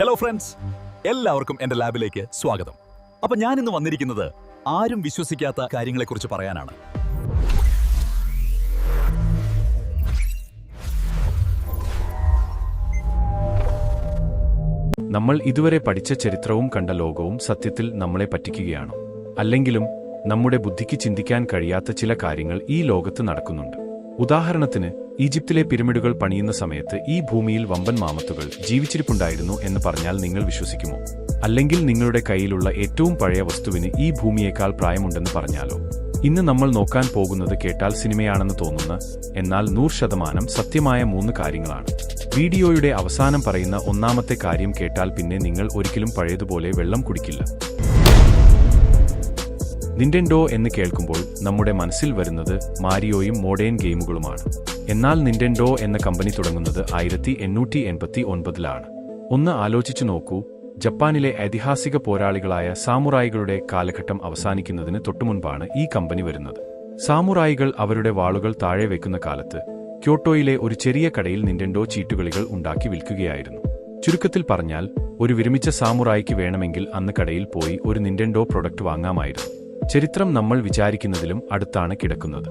Hello friends എല്ലാവർക്കും എന്റെ ലാബിലേക്ക് സ്വാഗതം. അപ്പൊ ഞാൻ ഇന്ന് വന്നിരിക്കുന്നത് ആരും വിശ്വസിക്കാത്ത കാര്യങ്ങളെ കുറിച്ച് പറയാനാണ്. നമ്മൾ ഇതുവരെ പഠിച്ച ചരിത്രവും കണ്ട ലോകവും സത്യത്തിൽ നമ്മളെ പറ്റിക്കുകയാണോ. അല്ലെങ്കിലും നമ്മുടെ ബുദ്ധിക്ക് ചിന്തിക്കാൻ കഴിയാത്ത ചില കാര്യങ്ങൾ ഈ ലോകത്ത് നടക്കുന്നുണ്ട്. ഉദാഹരണത്തിന് ഈജിപ്തിലെ പിരമിഡുകൾ പണിയുന്ന സമയത്ത് ഈ ഭൂമിയിൽ വമ്പൻ മാമത്തുകൾ ജീവിച്ചിരിപ്പുണ്ടായിരുന്നു എന്ന് പറഞ്ഞാൽ നിങ്ങൾ വിശ്വസിക്കുമോ? അല്ലെങ്കിൽ നിങ്ങളുടെ കയ്യിലുള്ള ഏറ്റവും പഴയ വസ്തുവിന് ഈ ഭൂമിയേക്കാൾ പ്രായമുണ്ടെന്ന് പറഞ്ഞാലോ? ഇന്ന് നമ്മൾ നോക്കാൻ പോകുന്നത് കേട്ടാൽ സിനിമയാണെന്ന് തോന്നുന്ന എന്നാൽ നൂറ് ശതമാനം സത്യമായ മൂന്ന് കാര്യങ്ങളാണ്. വീഡിയോയുടെ അവസാനം പറയുന്ന ഒന്നാമത്തെ കാര്യം കേട്ടാൽ പിന്നെ നിങ്ങൾ ഒരിക്കലും പഴയതുപോലെ വെള്ളം കുടിക്കില്ല. നിന്റെൻഡോ എന്ന് കേൾക്കുമ്പോൾ നമ്മുടെ മനസ്സിൽ വരുന്നത് മാരിയോയും മോഡേൺ ഗെയിമുകളുമാണ്. എന്നാൽ നിൻഡെൻഡോ എന്ന കമ്പനി തുടങ്ങുന്നത് ആയിരത്തി എണ്ണൂറ്റി എൺപത്തി ഒൻപതിലാണ് ഒന്ന് ആലോചിച്ചു നോക്കൂ ജപ്പാനിലെ ഐതിഹാസിക പോരാളികളായ സാമുറായികളുടെ കാലഘട്ടം അവസാനിക്കുന്നതിന് തൊട്ടുമുൻപാണ് ഈ കമ്പനി വരുന്നത്. സാമുറായികൾ അവരുടെ വാളുകൾ താഴെ വെക്കുന്ന കാലത്ത് ക്യോട്ടോയിലെ ഒരു ചെറിയ കടയിൽ നിൻഡെൻഡോ ചീട്ടുകളികൾ ഉണ്ടാക്കി വിൽക്കുകയായിരുന്നു. ചുരുക്കത്തിൽ പറഞ്ഞാൽ ഒരു വിരമിച്ച സാമുറായിക്ക് വേണമെങ്കിൽ അന്ന് കടയിൽ പോയി ഒരു നിൻഡെൻഡോ പ്രൊഡക്റ്റ് വാങ്ങാമായിരുന്നു. ചരിത്രം നമ്മൾ വിചാരിക്കുന്നതിലും അടുത്താണ് കിടക്കുന്നത്.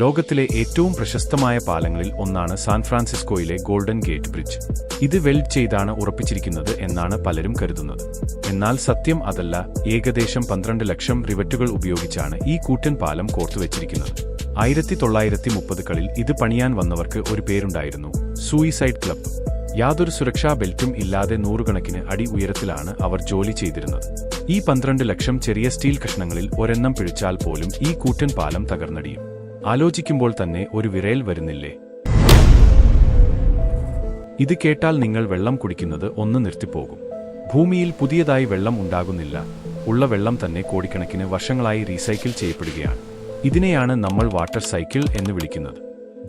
ലോകത്തിലെ ഏറ്റവും പ്രശസ്തമായ പാലങ്ങളിൽ ഒന്നാണ് സാൻ ഫ്രാൻസിസ്കോയിലെ ഗോൾഡൻ ഗേറ്റ് ബ്രിഡ്ജ്. ഇത് വെൽഡ് ചെയ്താണ് ഉറപ്പിച്ചിരിക്കുന്നത് എന്നാണ് പലരും കരുതുന്നത്. എന്നാൽ സത്യം അതല്ല ഏകദേശം പന്ത്രണ്ട് ലക്ഷം റിവറ്റുകൾ ഉപയോഗിച്ചാണ് ഈ കൂറ്റൻ പാലം കോർത്തുവച്ചിരിക്കുന്നത് ആയിരത്തി തൊള്ളായിരത്തി മുപ്പതുകളിൽ ഇത് പണിയാൻ വന്നവർക്ക് ഒരു പേരുണ്ടായിരുന്നു സൂയിസൈഡ് ക്ലബ്ബ് യാതൊരു സുരക്ഷാ ബെൽറ്റും ഇല്ലാതെ നൂറുകണക്കിന് അടി ഉയരത്തിലാണ് അവർ ജോലി ചെയ്തിരുന്നത്. ഈ പന്ത്രണ്ട് ലക്ഷം ചെറിയ സ്റ്റീൽ കഷ്ണങ്ങളിൽ ഒരെണ്ണം പിഴിച്ചാൽ പോലും ഈ കൂറ്റൻ പാലം തകർന്നടിയും. ആലോചിക്കുമ്പോൾ തന്നെ ഒരു വിരൽ വരുന്നില്ലേ? ഇത് കേട്ടാൽ നിങ്ങൾ വെള്ളം കുടിക്കുന്നത് ഒന്ന് നിർത്തിപ്പോകും. ഭൂമിയിൽ പുതിയതായി വെള്ളം ഉണ്ടാകുന്നില്ല. ഉള്ള വെള്ളം തന്നെ കോടിക്കണക്കിന് വർഷങ്ങളായി റീസൈക്കിൾ ചെയ്യപ്പെടുകയാണ്. ഇതിനെയാണ് നമ്മൾ വാട്ടർ സൈക്കിൾ എന്ന് വിളിക്കുന്നത്.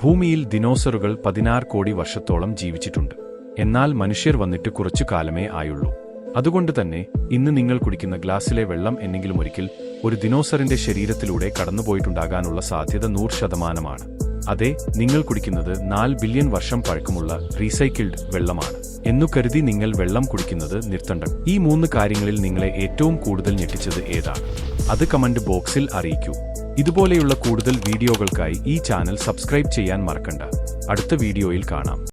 ഭൂമിയിൽ ദിനോസറുകൾ പതിനാറ് കോടി വർഷത്തോളം ജീവിച്ചിട്ടുണ്ട്. എന്നാൽ മനുഷ്യർ വന്നിട്ട് കുറച്ചു കാലമേ ആയുള്ളൂ. അതുകൊണ്ട് തന്നെ ഇന്ന് നിങ്ങൾ കുടിക്കുന്ന ഗ്ലാസ്സിലെ വെള്ളം എന്നെങ്കിലും ഒരിക്കൽ ഒരു ദിനോസറിന്റെ ശരീരത്തിലൂടെ കടന്നുപോയിട്ടുണ്ടാകാനുള്ള സാധ്യത നൂറ് ശതമാനമാണ്. അതെ നിങ്ങൾ കുടിക്കുന്നത് നാല് ബില്യൺ വർഷം പഴക്കമുള്ള റീസൈക്കിൾഡ് വെള്ളമാണ്. എന്നു കരുതി നിങ്ങൾ വെള്ളം കുടിക്കുന്നത് നിർത്തണ്ട. ഈ മൂന്ന് കാര്യങ്ങളിൽ നിങ്ങളെ ഏറ്റവും കൂടുതൽ ഞെട്ടിച്ചത് ഏതാണ്? അത് കമന്റ് ബോക്സിൽ അറിയിക്കൂ. ഇതുപോലെയുള്ള കൂടുതൽ വീഡിയോകൾക്കായി ഈ ചാനൽ സബ്സ്ക്രൈബ് ചെയ്യാൻ മറക്കണ്ട. അടുത്ത വീഡിയോയിൽ കാണാം.